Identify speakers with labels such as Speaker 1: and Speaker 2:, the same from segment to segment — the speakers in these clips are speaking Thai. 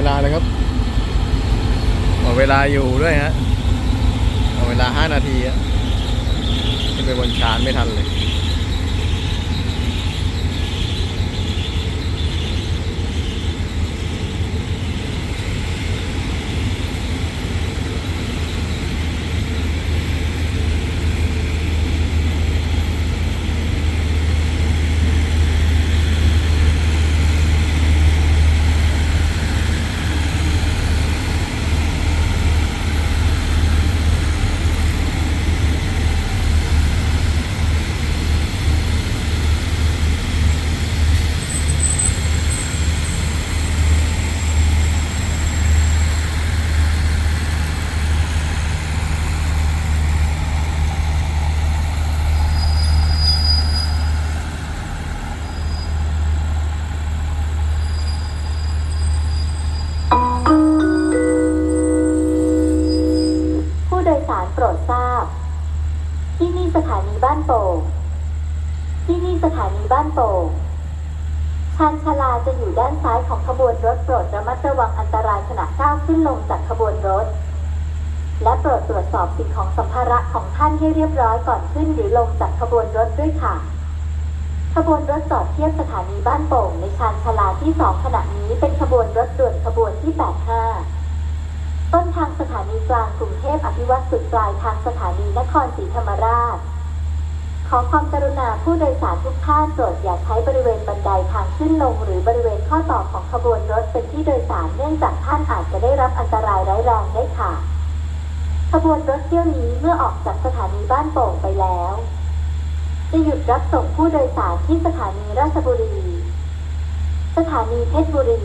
Speaker 1: เวลาเลยครับหมดเวลาอยู่ด้วยฮะหมดเวลาห้านาทีอะขึ้นไปบนชานไม่ทันเลย
Speaker 2: ผู้ โปรดทราบ ที่นี่สถานีบ้านโป่งที่นี่สถานีบ้านโป่งชานชาลาจะอยู่ด้านซ้ายของขบวนรถโปรดระมัดระวังอันตรายขณะก้าวขึ้นลงจากขบวนรถ และโปรดตรวจสอบสิ่งของสัมภาระของท่านให้เรียบร้อยก่อนขึ้นหรือลงจากขบวนรถด้วยค่ะขบวนรถจอดเทียบสถานีบ้านโป่งในชานชาลาที่สองขณะนี้เป็นขบวนรถด่วนขบวนที่ 85 ต้นทางสถานีกลางกรุงเทพอภิวัตสุดปลายทางสถานีนครศรีธรรมราช ขอความกรุณาผู้โดยสารทุกท่านโปรดอย่าใช้บริเวณบันไดทางขึ้นลง หรือบริเวณข้อต่อของขบวนรถเป็นที่โดยสารเนื่องจากท่านอาจจะได้รับอันตรายร้ายแรงได้ค่ะ ขบวนรถเที่ยวนี้เมื่อออกจากสถานีบ้านโป่งไปแล้ว จะหยุดรับส่งผู้โดยสารที่สถานีราชบุรี สถานีเพชรบุรี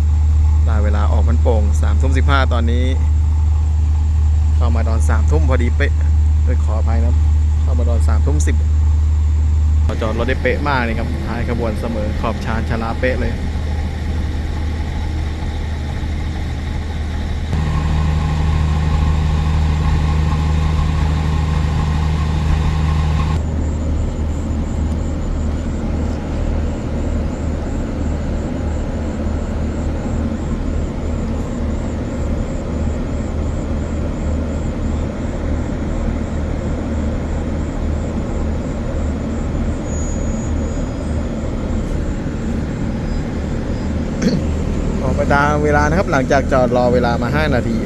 Speaker 1: ได้เวลาออกมันโป่งสามทุ่มสิบห้าตอนนี้ เข้ามาตอนสามทุ่มพอดีเป๊ะเอ้ยขออภัยนะเข้ามาตอนสามทุ่มสิบเราจอดรถได้เป๊ะมากเลยครับท้ายขบวนเสมอขอบชานชลาเป๊ะเลย ตามเวลานะครับ หลังจากจอดรอเวลามา 5 นาที